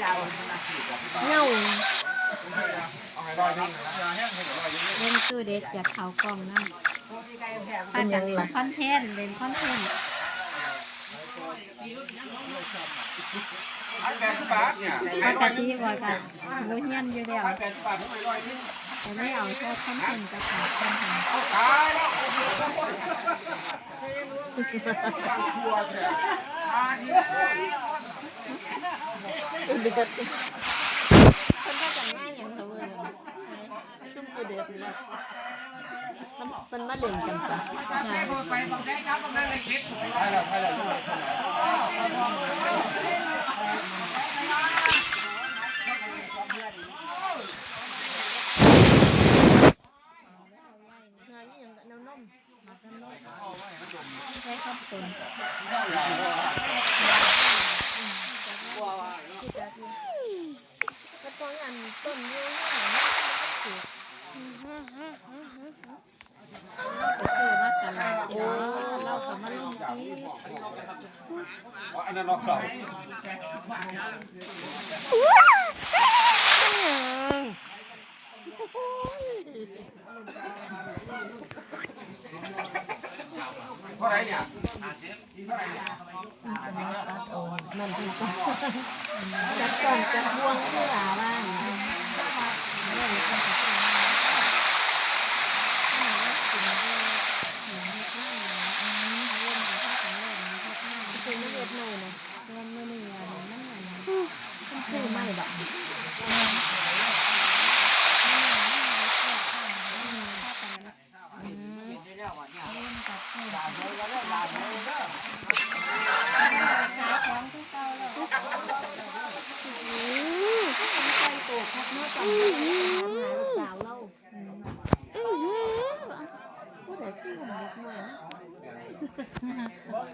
เงาเล่นตู้เด็ดจากเขากล่องนั่นพากันเล่นคอนเทนต์เล่นคอนเทนต์ปดสิบบาทเนี่ยปกติว่ากันรู้เฮียนอยู่แล้วแปดสิบบาททำไมร้อยนี่แต่ไม่เอาแค่คอนเทนต์กับเขาคอนเทนต์ชัวร์แท้ ตายนี่เดือดคนก็กันง่ายอย่างเธอเลยจุ่มตัวเดือดเลยมันมันมาเล่นกันปะไปบางแค่ครับบางแค่เลยคิดใช่แล้วไปแล้ว ง่ายอย่างแนวนม ใช้ข้าวต้น ก็ต้องอันต้นเยอะ ไปซื้อมาตลาดเดี๋ยวเราก็มาลงที่ อันนั้นเราเราเท่าไรเนี่ยเท่าไรเนี่ยนั่นคือจัดก่อนจัดวงคือหลา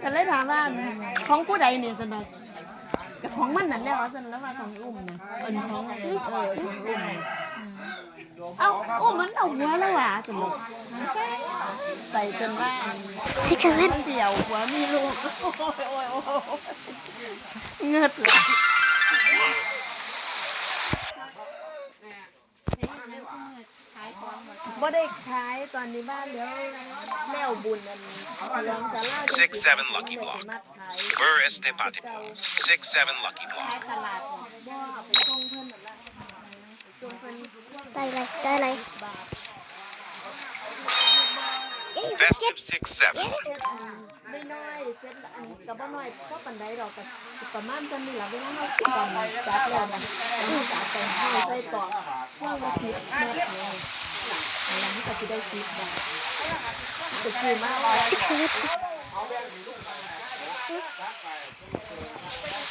ก็เลยถามว่าของผู้ใดเนี่ยสนุกของมันนั่นแล้วสนุแล้วว่าของอุ้มนะเป็นของเออของอุ้ม เอาอุ้มันเอาหัวแล้วว่ะสนุกใส่จนว่าที่จะเล่นเดี่ยวหัวมีลูกโอ้ยโอ้ยโอ้ยเงือดเลยบ่ได้ขายตอนนี้บ้านเดี๋ยวแล้วบุญอันนี้องจะล่า Six, seven, lucky block. ver este party pool? Six seven lucky block. ตลาดบ่เอาไปส่งเพิ่นหมดละส่งเพิ่น ได้เลยได้เลยร Best of six seven ไม่น้อยเซ็ตอันกับว่าน้อยก็ปันได้เรกแต่ประมาณจะมีหลักเวลาเราตอนจากแล้วนะคือจัดแต่งให้ใส่ต่อว่ามาชิดมากอลยหลังจากที่ได้ชิดแบบจะชิดมากเลยชิดชิด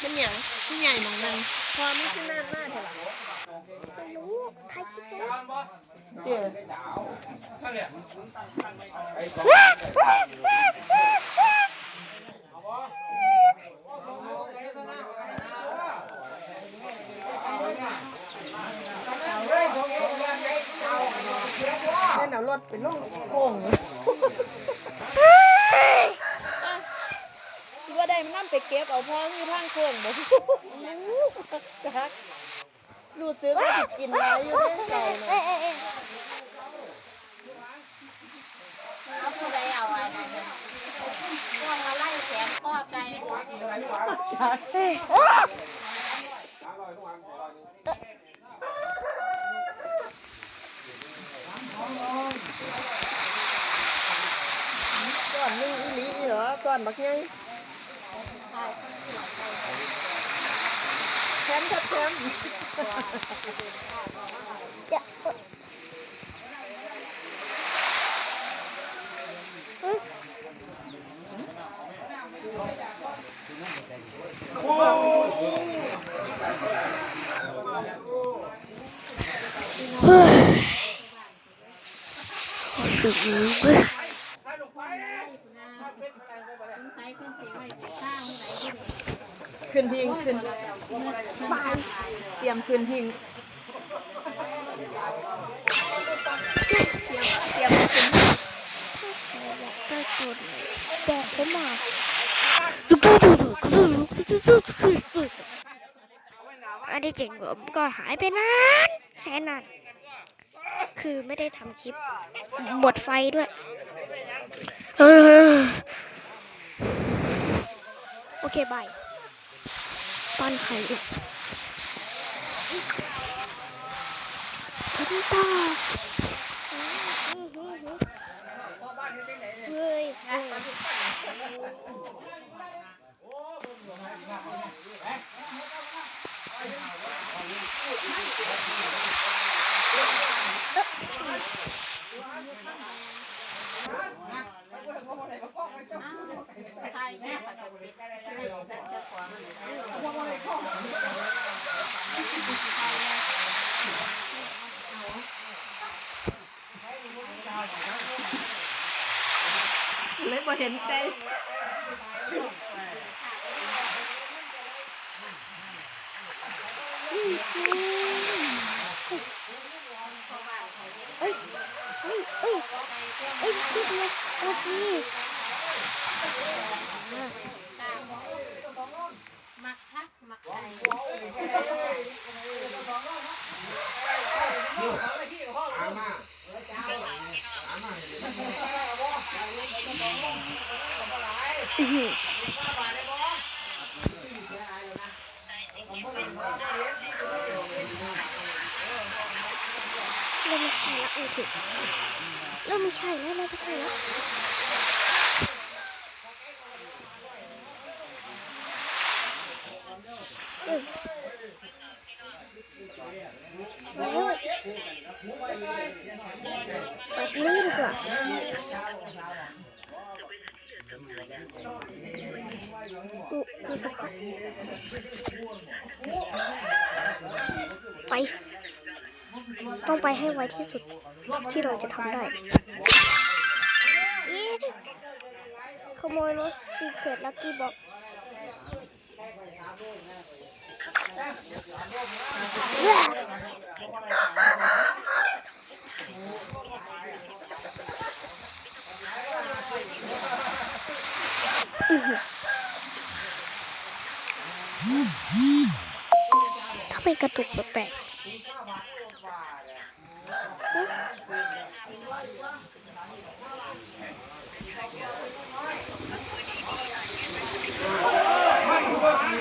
มันอย่างที่ใหญ่หนองนัวามไม่ขึ้นหน้าหน้าเท่าไหร่ รู้ใครคิดเลยเดี๋ยวเล่นเอารถไปลงโค้งว่าได้มันนั่ไปเก็บเอาพ่ออยู่ทางโค้งบ่จัก รู้สึกว่าสิกินหลายอยู่เด้อเก่าเนาะเอาผู้ใดเอาไว้นั่พวกมาไล่แสงข้อไก่ก้อนนี่อีหลีอีเหรอก้อนบักใหญ่ แชมป์ครับแชมป์จะเฮ้ยสุอดขึ้นพิงขึ้น เตรียมคืนทิ้งเตรียมเตรียมคืนก็ตุ่นแบกก็มาอันนี้เก่งผมก็หายไปนานแสนนานคือไม่ได้ทำคลิปบดไฟด้วยโอเคบาย ตอนไข่เนี่ยพันตาเฮ้ย เลยบ่เห็นใจเอ้ยเอ้ยเอ้ยเอ้ยคิดเลยโอเค มักทักมักไก่อื้อหือเริ่มไม่ใช่และโอเคเริ่มไม่ใช่แล้วเริ่มไม่ใช่แล้วเอ้ยมาเร็ว แบบนี้ดีกว่าดูดูสภาพไป ต้องไปให้ไวที่สุดที่เราจะทำได้ขโมยรถซีเกิดลักกี้บ็อก ทำไมกระตุกแปลกๆ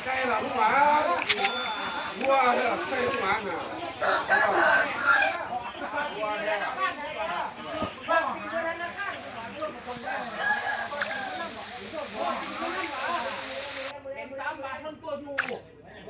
ใกล้หลังหมาวัวเนี่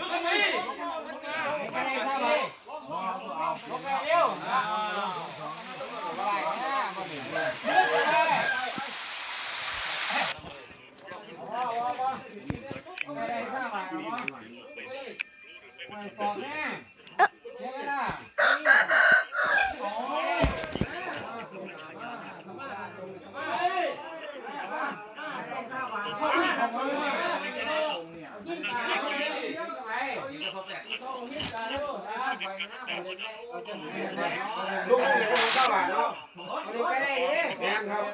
ล้หมาน่ะ บอกแม่ใช่ไหมล่ะ ลูก เด็กคนเจ้าหลานเนาะไปได้ดิแม่ครับ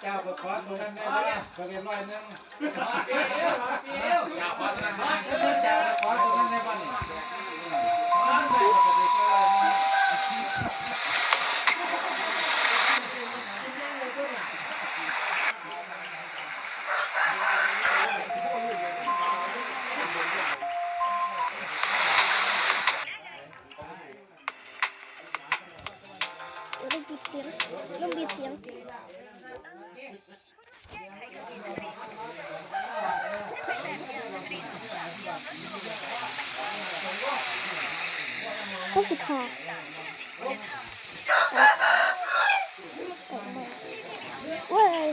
เจ้าขอตรงนั้นได้ไหมขอเรียนร้อยนึงเจ้าขอตรงนั้นเจ้าขอตรงนั้นได้ป่ะนี่ ก็สุดท้ายเว้ย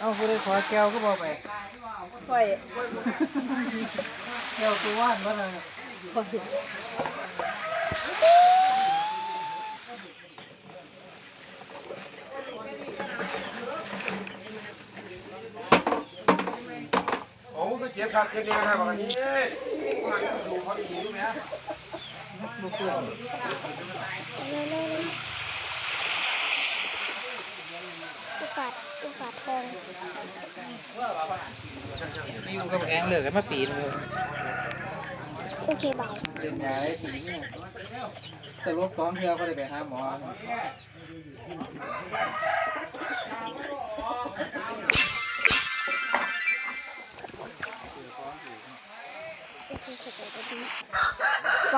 เอาผู้ใด ขอแก้วก็บอกไปค่อยแก้วคือว่านว่าน่ะโอ้ก็เจ็บครับเจ็บเลยังไงบวันนี้ดูเขาดีดูไหมโอกา สโอกาสทองอยู่กับแองเหลือกันมาปีนึงเลยโอเคเบาเดินยาได้ปีนึงแต่รถสองเที่ยวก็ได้ไปหาหมอโอเคเสร็จแล้วก็ดีไฟ